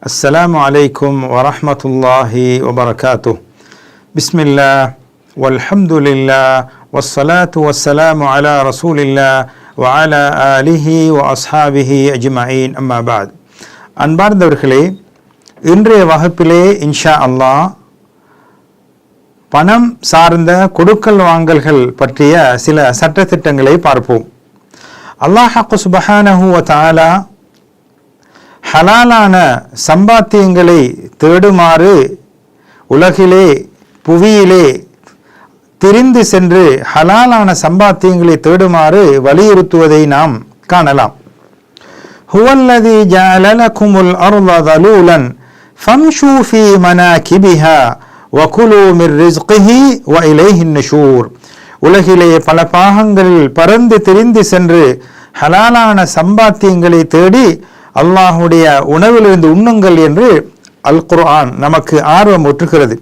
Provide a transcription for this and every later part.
السلام عليكم ورحمة الله وبركاته بسم الله والحمد لله والصلاة والسلام على رسول الله وعلى آله وأصحابه أجمعين أما بعد அன்பார்ந்தவர்களே இன்றைய வகுப்பிலே இன்ஷா அல்லாஹ் பணம் சார்ந்த கொடுக்கல் வாங்கல்கள் பற்றிய சில சட்டத்திட்டங்களை பார்ப்போம் அல்லாஹ் சுபஹானஹு வ தஆலா ஹலாலான சம்பாத்தியங்களை தேடுமாறு உலகிலே புவியிலே திரிந்து சென்று ஹலாலான சம்பாத்தியங்களை தேடுமாறு வலியுறுத்துவதை நாம் காணலாம். ஹுவல்லதி ஜஅலலகுமுல் அர்த தலூலன் ஃபம்ஷூ மனாகிபிஹா வகுலு மிர் ரிஸ்கிஹி வ இலைஹின் உலகிலே பல பாகங்களில் பறந்து திரிந்து சென்று ஹலாலான சம்பாத்தியங்களை தேடி அல்லாஹுடைய உணவிலிருந்து உண்ணுங்கள் என்று அல் குர்ஆன் நமக்கு ஆர்வம் ஊற்றுகிறது.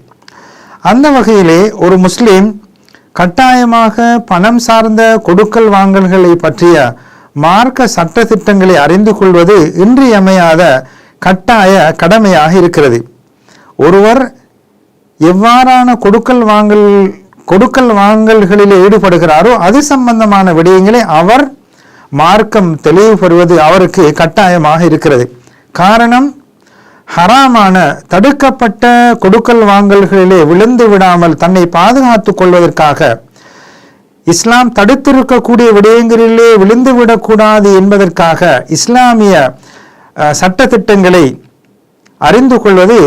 அந்த வகையிலே ஒரு முஸ்லீம் கட்டாயமாக பணம் சார்ந்த கொடுக்கல் வாங்கல்களை பற்றிய மார்க்க சட்ட திட்டங்களை அறிந்து கொள்வது இன்றியமையாத கட்டாய கடமையாக இருக்கிறது. ஒருவர் எவ்வாறான கொடுக்கல் வாங்கல் கொடுக்கல் வாங்கல்களில் ஈடுபடுகிறாரோ அது சம்பந்தமான விடயங்களை அவர் மார்க்கம் தெளிவுபடுவது அவருக்கு கட்டாயமாக இருக்கிறது. காரணம் ஹராமான தடுக்கப்பட்ட கொடுக்கல் வாங்கல்களிலே விழுந்து விடாமல் தன்னை பாதுகாத்துக் கொள்வதற்காக இஸ்லாம் தடுத்திருக்கக்கூடிய விடயங்களிலே விழுந்து விடக்கூடாது என்பதற்காக இஸ்லாமிய அஹ், சட்டத்திட்டங்களை அறிந்து கொள்வது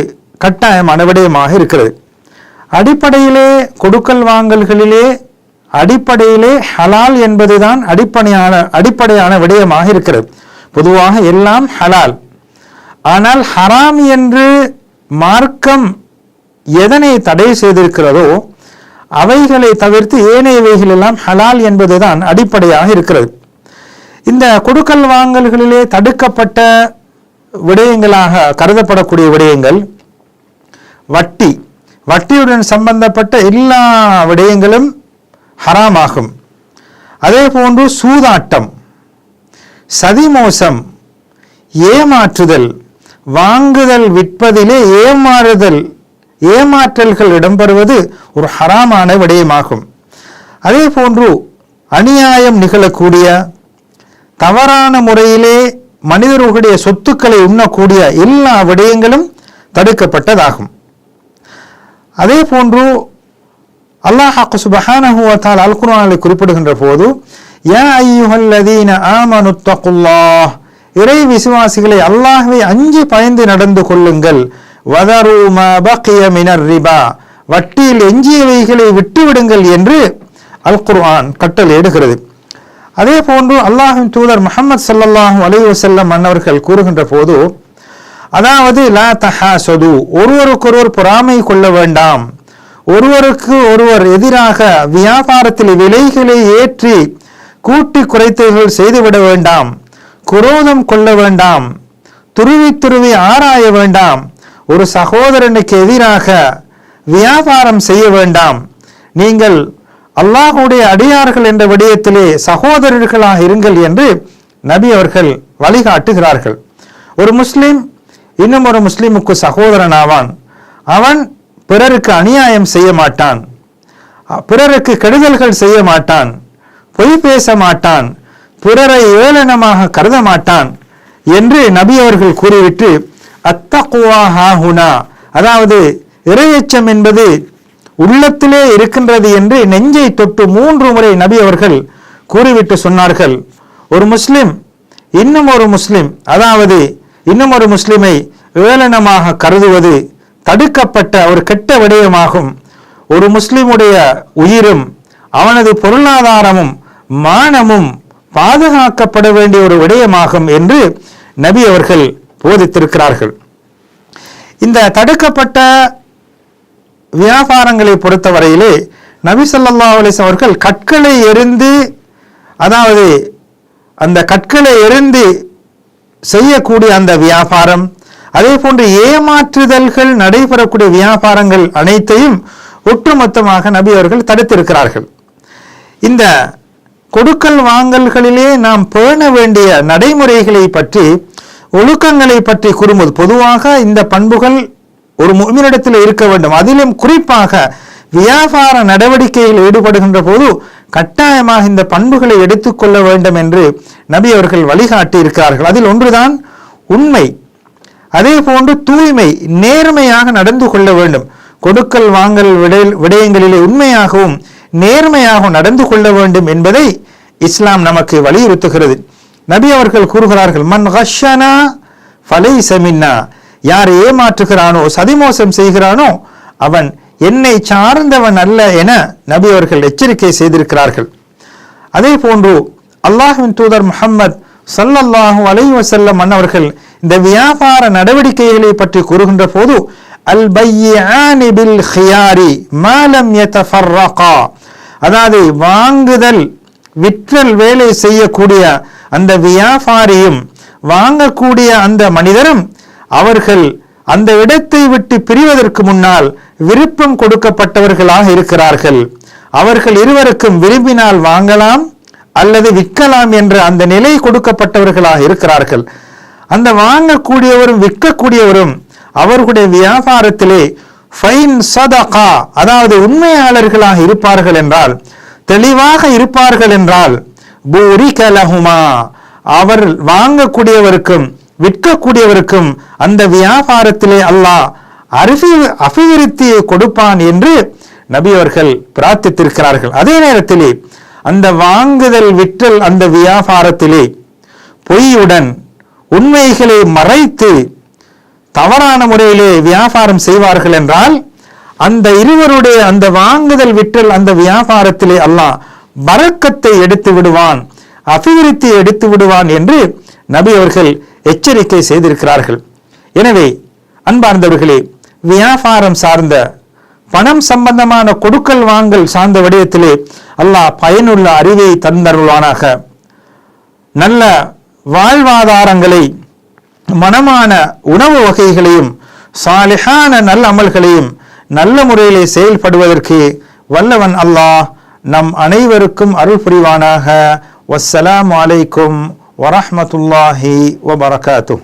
கட்டாயமான விடயமாக இருக்கிறது. அடிப்படையிலே கொடுக்கல் வாங்கல்களிலே அடிப்படையிலே ஹலால் என்பதுதான் அடிப்படையான அடிப்படையான விடயமாக இருக்கிறது. பொதுவாக எல்லாம் ஹலால். ஆனால் ஹராம் என்று மார்க்கம் எதனை தடை செய்திருக்கிறதோ அவைகளை தவிர்த்து ஏனையவைகள் எல்லாம் ஹலால் என்பதுதான் அடிப்படையாக இருக்கிறது. இந்த கொடுக்கல் வாங்கல்களிலே தடுக்கப்பட்ட விடயங்களாக கருதப்படக்கூடிய விடயங்கள் வட்டி. வட்டியுடன் சம்பந்தப்பட்ட எல்லா விடயங்களும் ஹராமாகும். அதே போன்று சூதாட்டம் சதிமோசம் ஏமாற்றுதல் வாங்குதல் விற்பதிலே ஏமாறுதல் ஏமாற்றல்கள் இடம்பெறுவது ஒரு ஹராமான விடயமாகும். அதே போன்று அநியாயம் நிகழக்கூடிய தவறான முறையிலே மனிதர்களுடைய சொத்துக்களை உண்ணக்கூடிய எல்லா விடயங்களும் தடுக்கப்பட்டதாகும். அதே போன்று அல்லாஹ் சுபஹானஹு வ அல் குரானை குறிப்பிடுகின்ற போது யா அய்யுஹல்லதீன ஆமனு தக்குல்லாஹ் இறை விசுவாசிகளை அல்லாஹ்வை அஞ்சி பயந்து நடந்து கொள்ளுங்கள். வதரு மா மினர் ரிபா வட்டியில் எஞ்சியவைகளை விட்டுவிடுங்கள் என்று அல் குர்ஆன் கட்டளையிடுகிறது அதே போன்று அல்லாஹின் தூதர் முகமது ஸல்லல்லாஹு அலைஹி வஸல்லம் அன்னவர்கள் கூறுகின்ற போது அதாவது லா தஹா சொது ஒருவருக்கொருவர் பொறாமை கொள்ள வேண்டாம். ஒருவருக்கு ஒருவர் எதிராக வியாபாரத்தில் விலைகளை ஏற்றி கூட்டி குறைத்தல்கள் செய்துவிட வேண்டாம். குரோதம் கொள்ள வேண்டாம். துருவி துருவி ஆராய வேண்டாம். ஒரு சகோதரனுக்கு எதிராக வியாபாரம் செய்ய வேண்டாம். நீங்கள் அல்லாஹுடைய அடியார்கள் என்ற விடயத்திலே சகோதரர்களாக இருங்கள் என்று நபி அவர்கள் வழிகாட்டுகிறார்கள். ஒரு முஸ்லீம் இன்னும் ஒரு முஸ்லீமுக்கு சகோதரன் ஆவான். அவன் பிறருக்கு அநியாயம் செய்ய மாட்டான். பிறருக்கு கெடுதல்கள் செய்ய மாட்டான். பொய் பேச மாட்டான். பிறரை ஏளனமாக கருத மாட்டான் என்று நபி அவர்கள் கூறிவிட்டு அத்தகுவா ஹாஹுனா அதாவது இறையச்சம் என்பது உள்ளத்திலே இருக்கின்றது என்று நெஞ்சை தொட்டு மூன்று முறை நபி அவர்கள் கூறிவிட்டு சொன்னார்கள். ஒரு முஸ்லிம் இன்னும் ஒரு முஸ்லிம் அதாவது இன்னும் ஒரு முஸ்லிமை ஏளனமாக கருதுவது தடுக்கப்பட்ட ஒரு கெட்ட விடயமாகும். ஒரு முஸ்லிமுடைய உயிரும் அவனது பொருளாதாரமும் மானமும் பாதுகாக்கப்பட வேண்டிய ஒரு விடயமாகும் என்று நபி அவர்கள் போதித்திருக்கிறார்கள். இந்த தடுக்கப்பட்ட வியாபாரங்களை பொறுத்தவரையிலே நபி சொல்லா அலிஸ் அவர்கள் கற்களை எரிந்து அதாவது அந்த கற்களை எரிந்து செய்யக்கூடிய அந்த வியாபாரம் அதே போன்று ஏமாற்றுதல்கள் நடைபெறக்கூடிய வியாபாரங்கள் அனைத்தையும் ஒட்டுமொத்தமாக நபி அவர்கள் தடுத்திருக்கிறார்கள். இந்த கொடுக்கல் வாங்கல்களிலே நாம் பேண வேண்டிய நடைமுறைகளை பற்றி ஒழுக்கங்களை பற்றி கூறும்போது பொதுவாக இந்த பண்புகள் ஒரு முமினிடத்தில் இருக்க வேண்டும். அதிலும் குறிப்பாக வியாபார நடவடிக்கையில் ஈடுபடுகின்ற போது கட்டாயமாக இந்த பண்புகளை எடுத்துக்கொள்ள வேண்டும் என்று நபி அவர்கள் வழிகாட்டி இருக்கிறார்கள் அதில் ஒன்றுதான் உண்மை. அதே போன்று தூய்மை நேர்மையாக நடந்து கொள்ள வேண்டும். கொடுக்கல் வாங்கல் விடை- விடயங்களிலே உண்மையாகவும் நேர்மையாகவும் நடந்து கொள்ள வேண்டும் என்பதை இஸ்லாம் நமக்கு வலியுறுத்துகிறது. நபி அவர்கள் கூறுகிறார்கள் மன் ஹஷனா ஃபலை சமின்னா யார் ஏமாற்றுகிறானோ சதிமோசம் செய்கிறானோ அவன் என்னை சார்ந்தவன் அல்ல என நபி அவர்கள் எச்சரிக்கை செய்திருக்கிறார்கள். அதே போன்று அல்லாஹின் தூதர் முஹம்மத் ஸல்லல்லாஹு அலைஹி வஸல்லம் அன்னவர்கள் இந்த வியாபார நடவடிக்கைகளை பற்றி கூறுகின்ற போது அல் பையானி பில் ஹியாரி மாலம் யதஃபர்ரகா. அதாவது வாங்குதல் விற்றல் வேலை செய்யக்கூடிய அந்த வியாபாரியும் வாங்கக்கூடிய அந்த மனிதரும் அவர்கள் அந்த இடத்தை விட்டு பிரிவதற்கு முன்னால் விருப்பம் கொடுக்கப்பட்டவர்களாக இருக்கிறார்கள். அவர்கள் இருவருக்கும் விரும்பினால் வாங்கலாம் அல்லது விற்கலாம் என்ற அந்த நிலை கொடுக்கப்பட்டவர்களாக இருக்கிறார்கள். அந்த வாங்கக்கூடியவரும் விற்கக்கூடியவரும் அவர்களுடைய வியாபாரத்திலே ஃபைன் சதகா அதாவது உண்மையாளர்களாக இருப்பார்கள் என்றால் தெளிவாக இருப்பார்கள் என்றால் பூரி லஹுமா அவர் வாங்கக்கூடியவருக்கும் விற்கக்கூடியவருக்கும் அந்த வியாபாரத்திலே அல்லாஹ் அரிசி அபிவிருத்தியை கொடுப்பான் என்று நபி அவர்கள் பிரார்த்தித்திருக்கிறார்கள். அதே நேரத்திலே அந்த வாங்குதல் விற்றல் அந்த வியாபாரத்திலே பொய்யுடன் உண்மைகளை மறைத்து தவறான முறையிலே வியாபாரம் செய்வார்கள் என்றால் அந்த இருவருடைய அந்த வாங்குதல் விற்றல் அந்த வியாபாரத்திலே அல்லாஹ் வரக்கத்தை எடுத்து விடுவான் அபிவிருத்தியை எடுத்து விடுவான் என்று நபி அவர்கள் எச்சரிக்கை செய்திருக்கிறார்கள். எனவே அன்பார்ந்தவர்களே வியாபாரம் சார்ந்த பணம் சம்பந்தமான கொடுக்கல் வாங்கல் சார்ந்த விடயத்திலே அல்லாஹ் பயனுள்ள அறிவை தந்தருள்வானாக. நல்ல வாழ்வாதாரங்களை மனமான உணவு வகைகளையும் சாலிஹான நல்ல அமல்களையும் நல்ல முறையிலே செயல்படுவதற்கு வல்லவன் அல்லாஹ் நம் அனைவருக்கும் அருள் புரிவானாக. வசலாம் அலைக்கும் வரமத்துல்லாஹி வபரகாத்துஹ்.